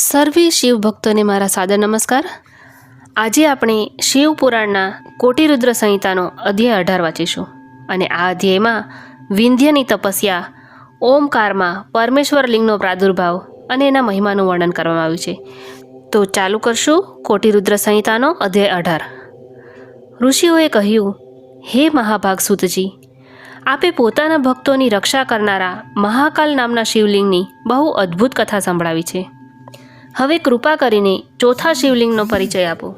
સર્વે શિવ ભક્તોને મારા સાદર નમસ્કાર. આજે આપણે શિવ પુરાણના કોટિરુદ્ર સંહિતાનો અધ્યાય અઢાર વાંચીશું. અને આ અધ્યાયમાં વિંધ્યની તપસ્યા, ઓમકારમાં પરમેશ્વર લિંગનો પ્રાદુર્ભાવ અને એના મહિમાનું વર્ણન કરવામાં આવ્યું છે. તો ચાલુ કરશું કોટિરુદ્ર સંહિતાનો અધ્યાય અઢાર. ઋષિઓએ કહ્યું, હે મહાભાગ સુતજી, આપે પોતાના ભક્તોની રક્ષા કરનારા મહાકાલ નામના શિવલિંગની બહુ અદ્ભુત કથા સંભળાવી છે. હવે કૃપા કરીને ચોથા શિવલિંગનો પરિચય આપો.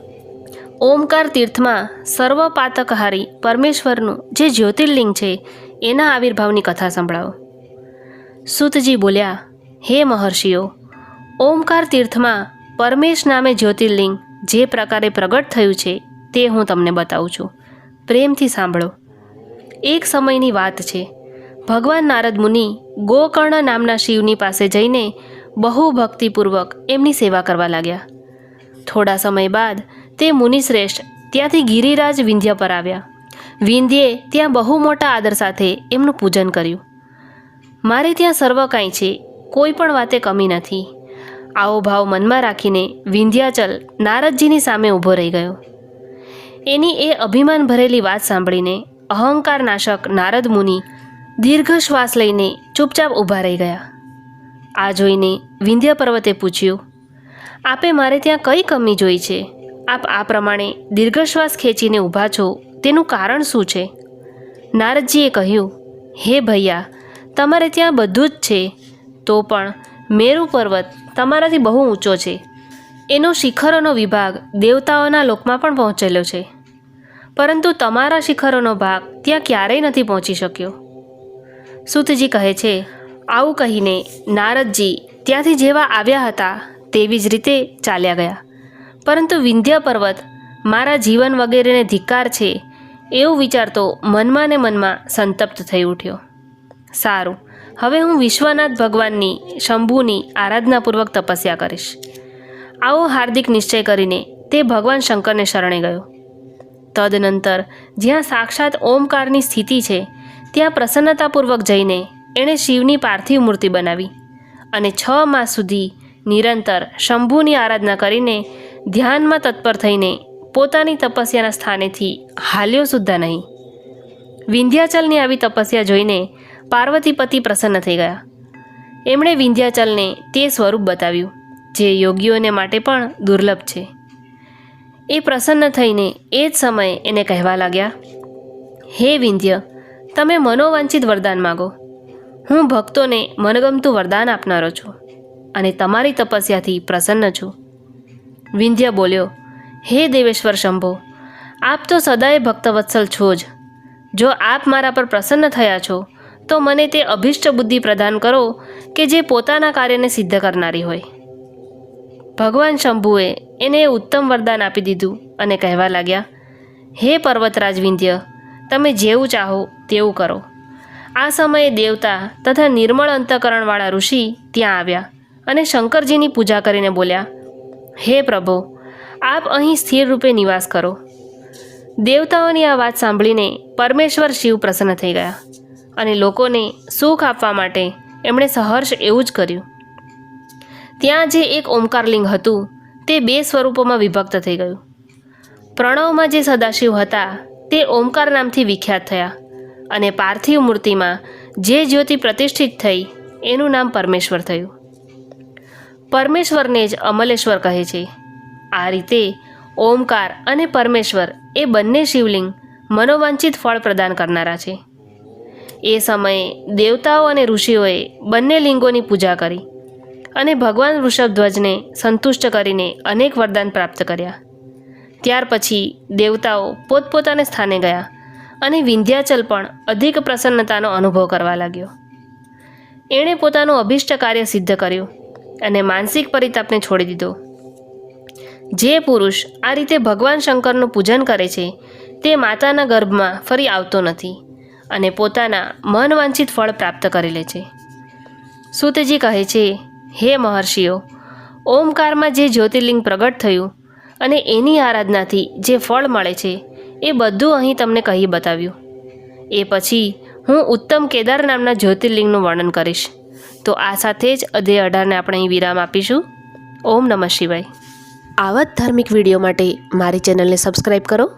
ઓમકાર તીર્થમાં સર્વ પાતકહારી પરમેશ્વરનું જે જ્યોતિર્લિંગ છે, એના આવિર્ભાવની કથા સંભળાવો. સુતજી બોલ્યા, હે મહર્ષિઓ, ઓમકાર તીર્થમાં પરમેશ નામે જ્યોતિર્લિંગ જે પ્રકારે પ્રગટ થયું છે, તે હું તમને બતાવું છું. પ્રેમથી સાંભળો. એક સમયની વાત છે. ભગવાન નારદ મુનિ ગોકર્ણ નામના શિવની પાસે જઈને બહુ ભક્તિપૂર્વક એમની સેવા કરવા લાગ્યા. થોડા સમય બાદ તે મુનિશ્રેષ્ઠ ત્યાંથી ગિરિરાજ વિંધ્ય પર આવ્યા. વિંધ્યે ત્યાં બહુ મોટા આદર સાથે એમનું પૂજન કર્યું. મારે ત્યાં સર્વ કાંઈ છે, કોઈ પણ વાતે કમી નથી. આવો ભાવ મનમાં રાખીને વિંધ્યાચલ નારદજીની સામે ઊભો રહી ગયો. એની એ અભિમાન ભરેલી વાત સાંભળીને અહંકાર નાશક નારદ મુનિ દીર્ઘ શ્વાસ લઈને ચૂપચાપ ઊભા રહી ગયા. આ જોઈને વિંધ્ય પર્વતે પૂછ્યું, આપે મારે ત્યાં કઈ કમી જોઈ છે? આપ આ પ્રમાણે દીર્ઘશ્વાસ ખેંચીને ઊભા છો, તેનું કારણ શું છે? નારદજીએ કહ્યું, હે ભૈયા, તમારે ત્યાં બધું જ છે, તો પણ મેરુ પર્વત તમારાથી બહુ ઊંચો છે. એનો શિખરોનો વિભાગ દેવતાઓના લોકમાં પણ પહોંચેલો છે. પરંતુ તમારા શિખરોનો ભાગ ત્યાં ક્યારેય નથી પહોંચી શક્યો. સુતજી કહે છે આવું કહીને નારદજી ત્યાંથી જેવા આવ્યા હતા તેવી જ રીતે ચાલ્યા ગયા. પરંતુ વિંધ્ય પર્વત મારા જીવન વગેરેને ધિક્કાર છે એવું વિચારતો મનમાં ને મનમાં સંતપ્ત થઈ ઉઠ્યો. સારું, હવે હું વિશ્વનાથ ભગવાનની શંભુની આરાધનાપૂર્વક તપસ્યા કરીશ. આવો હાર્દિક નિશ્ચય કરીને તે ભગવાન શંકરને શરણે ગયો. તદનંતર જ્યાં સાક્ષાત ઓમકારની સ્થિતિ છે, ત્યાં પ્રસન્નતાપૂર્વક જઈને એણે શિવની પાર્થિવ મૂર્તિ બનાવી અને છ માસ સુધી નિરંતર શંભુની આરાધના કરીને ધ્યાનમાં તત્પર થઈને પોતાની તપસ્યાના સ્થાનેથી હાલ્યો સુદ્ધા નહીં. વિંધ્યાચલની આવી તપસ્યા જોઈને પાર્વતીપતિ પ્રસન્ન થઈ ગયા. એમણે વિંધ્યાચલને તે સ્વરૂપ બતાવ્યું, જે યોગીઓને માટે પણ દુર્લભ છે. એ પ્રસન્ન થઈને એ જ સમયે એને કહેવા લાગ્યા, હે વિંધ્ય, તમે મનોવાંછિત વરદાન માગો. હું ભક્તોને મનગમતું વરદાન આપનારો છું અને તમારી તપસ્યાથી પ્રસન્ન છું. વિંધ્ય બોલ્યો, હે દેવેશ્વર શંભો, આપ તો સદાય ભક્તવત્સલ છો જ. જો આપ મારા પર પ્રસન્ન થયા છો, તો મને તે અભિષ્ટ બુદ્ધિ પ્રદાન કરો કે જે પોતાના કાર્યને સિદ્ધ કરનારી હોય. ભગવાન શંભુએ એને ઉત્તમ વરદાન આપી દીધું અને કહેવા લાગ્યા, હે પર્વતરાજ વિંધ્ય, તમે જેવું ચાહો તેવું કરો. આ સમયે દેવતા તથા નિર્મળ અંતકરણવાળા ઋષિ ત્યાં આવ્યા અને શંકરજીની પૂજા કરીને બોલ્યા, હે પ્રભુ, આપ અહીં સ્થિર રૂપે નિવાસ કરો. દેવતાઓની આ વાત સાંભળીને પરમેશ્વર શિવ પ્રસન્ન થઈ ગયા અને લોકોને સુખ આપવા માટે એમણે સહર્ષ એવું જ કર્યું. ત્યાં જે એક ઓમકારલિંગ હતું, તે બે સ્વરૂપોમાં વિભક્ત થઈ ગયું. પ્રણવમાં જે સદાશિવ હતા, તે ઓમકાર નામથી વિખ્યાત થયા. અને પાર્થિવ મૂર્તિમાં જે જ્યોતિ પ્રતિષ્ઠિત થઈ, એનું નામ પરમેશ્વર થયું. પરમેશ્વરને જ અમલેશ્વર કહે છે. આ રીતે ઓમકાર અને પરમેશ્વર એ બંને શિવલિંગ મનોવાંછિત ફળ પ્રદાન કરનારા છે. એ સમયે દેવતાઓ અને ઋષિઓએ બંને લિંગોની પૂજા કરી અને ભગવાન વૃષભધ્વજને સંતુષ્ટ કરીને અનેક વરદાન પ્રાપ્ત કર્યા. ત્યાર પછી દેવતાઓ પોતપોતાને સ્થાને ગયા અને વિંધ્યાચલ પણ અધિક પ્રસન્નતાનો અનુભવ કરવા લાગ્યો. એણે પોતાનું અભિષ્ટ કાર્ય સિદ્ધ કર્યું અને માનસિક પરિતાપને છોડી દીધો. જે પુરુષ આ રીતે ભગવાન શંકરનું પૂજન કરે છે, તે માતાના ગર્ભમાં ફરી આવતો નથી અને પોતાના મનવાંછિત ફળ પ્રાપ્ત કરી લે છે. સુતજી કહે છે, હે મહર્ષિઓ, ઓમકારમાં જે જ્યોતિર્લિંગ પ્રગટ થયું અને એની આરાધનાથી જે ફળ મળે છે એ બધું અહીં તમને કહી બતાવ્યું. એ પછી હું ઉત્તમ કેદાર નામના જ્યોતિર્લિંગનું વર્ણન કરીશ. તો આ સાથે જ અધ્યાય અઢારને આપણે અહીં વિરામ આપીશું. ઓમ નમઃ શિવાય. આવા જ ધાર્મિક વીડિયો માટે મારી ચેનલને સબસ્ક્રાઈબ કરો.